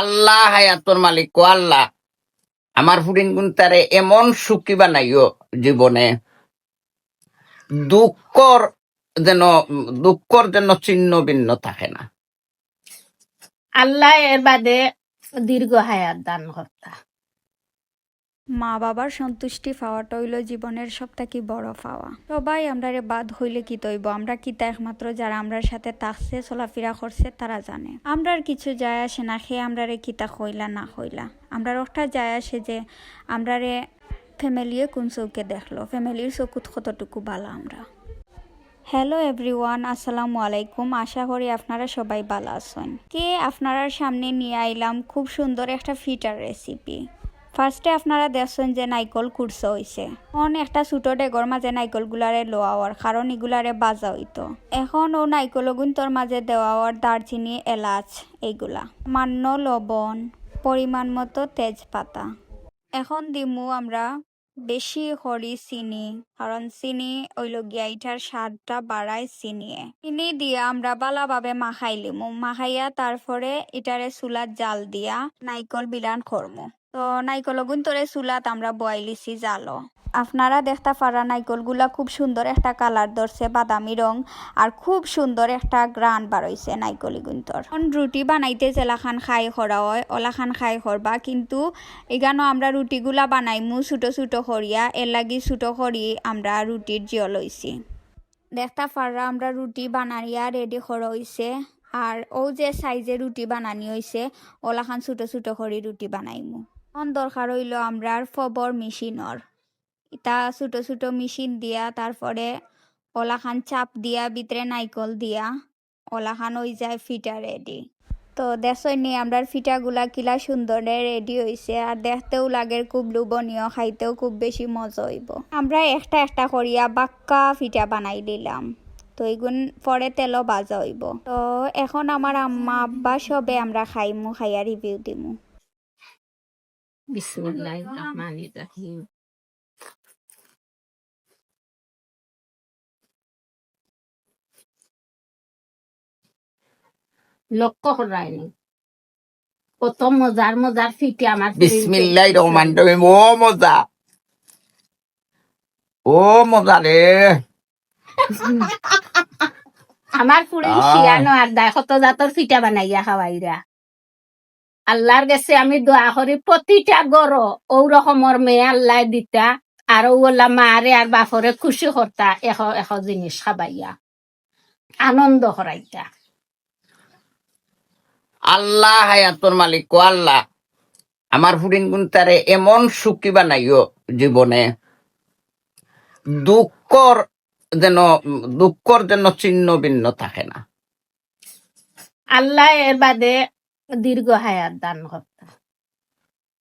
আল্লাহ হায়াতর মালিক, ও আল্লাহ। আমার ফুডিন গুণ তারে এমন সুখী বানাইও জীবনে। দুঃখর যেন দুঃখর যেন চিহ্ন ভিন্ন থাকে না। আল্লাহ এর বাদে দীর্ঘ হায়াত দান কর্তা। মা বাবার সন্তুষ্টি পাওয়াটা হইল জীবনের সব থেকে বড় পাওয়া। সবাই আমরা রে বাদ হইলে কি তৈব? আমরা কিতা একমাত্র যারা আমরার সাথে তাকছে চলাফেরা করছে, তারা জানে। আমরার কিছু যায় আসে না খেয়ে আমরা রে কিতা হইলা না হইলা আমরার একটা যায় আসে যে আমরা রে ফ্যামিলিয়ে কোন চৌকে দেখল? ফ্যামিলির চকুত কতটুকু বালা আমরা? হ্যালো এভরিওয়ান, আসসালামু আলাইকুম। আশা করি আপনারা সবাই ভালো আছেন। কে আপনারা সামনে নিয়ে আইলাম? খুব সুন্দর একটা ফিটার রেসিপি। ফার্স্টে আপনারা দেখছেন যে নাইকল কুরসা হয়েছে অন একটা ছোটো ডেগর মাঝে নাইকলগুলারে লোয়াওয়ার, কারণ এগুলারে বাজা হইতো। এখন ও নাইকল গুন্তর মাঝে দেওয়ার দারচিনি, এলাচ, এইগুলা। মান্য লবণ, পরিমাণ মতো তেজপাতা। এখন দিমু আমরা বেশি করি চিনি, কারণ চিনি ওইল গিয়া ইটার স্বাদটা বাড়ায় চিনিয়ে। চিনি দিয়ে আমরা বালাভাবে মাখাই লিমু। মাখাইয়া তারপরে ইটারে চুলাত জাল দিয়া নাইকল বিলান করমু। তো নাইকল গুন্তরে চুলাত আমরা বয়ালিছি জালো। আপনারা দেখতে পারা নাইকলগুলা খুব সুন্দর একটা কালার ধরছে, বাদামি রং, আর খুব সুন্দর একটা গ্রান বারইছে নাইকলি গুন্তর। রুটি বানাইতে জেলাখান খাই খরা হয়, ওলাখান খাই খরবা কিন্তু এখানো আমরা রুটিগুলা বানাইমু ছোটো ছোটো করিয়া এর লাগি ছোটো করি আমরা রুটির জিও লইছি। দেখতে পাররা আমরা রুটি বানাইয়া রেডি করা হইছে, আর ও যে সাইজে রুটি বানানি হইছে, ওলাখান ছোটো ছোটো করি রুটি বানাইমু। অন দরকার হইল আমরার ফবর মেশিনর। ইতা ছোটো ছোটো মেশিন দিয়া, তারপরে ওলাখান চাপ দিয়া, ভিতরে নাইকল দিয়া, ওলাখান হয়ে যায় ফিটা রেডি তো দেখনি আমরার ফিটাগুলা কিলা সুন্দরে রেডি হয়েছে আর দেখতেও লাগে খুব লোভনীয়, খাইতেও খুব বেশি মজা হইব। আমরা একটা একটা করিয়া বাক্কা ফিটা বানাই দিলাম, তো এইগুন পরে তেলও বাজা হইব। তো এখন আমার আম্মা, আব্বা সবে আমরা খাইমু, খাইয়া রিভিউ দিমু। বিসমুল্লাহ রহমান রাহিম লক্ষ্য করায়নি কত মজার মজার ফিটে আমার বিসমিল্লাহ রহমান রহিম ও মজা ও মজা রে আমার আহ। শিয়ানো আর দায় কত জাতর ফিটা বানাইয়া খাওয়াইরা আল্লাহর কাছে আমি দোয়া করি প্রতিটা গড় ও রকমের মেয়ে আল্লাহ দিতা আর ওলা মা মারে আর বাপরে খুশি করতা এশ এশ জিনিস খাবাইয়া। আনন্দ করাইতা আল্লাহ হায়াতর মালিক ও আল্লাহ। আমার ফুরিন গুণ তারে এমন সুখী বানাইও জীবনে দুঃখর যেন দুঃখর যেন চিহ্ন ভিন্ন থাকে না। আল্লাহ এর বাদে দীর্ঘ হায়াত দান করতা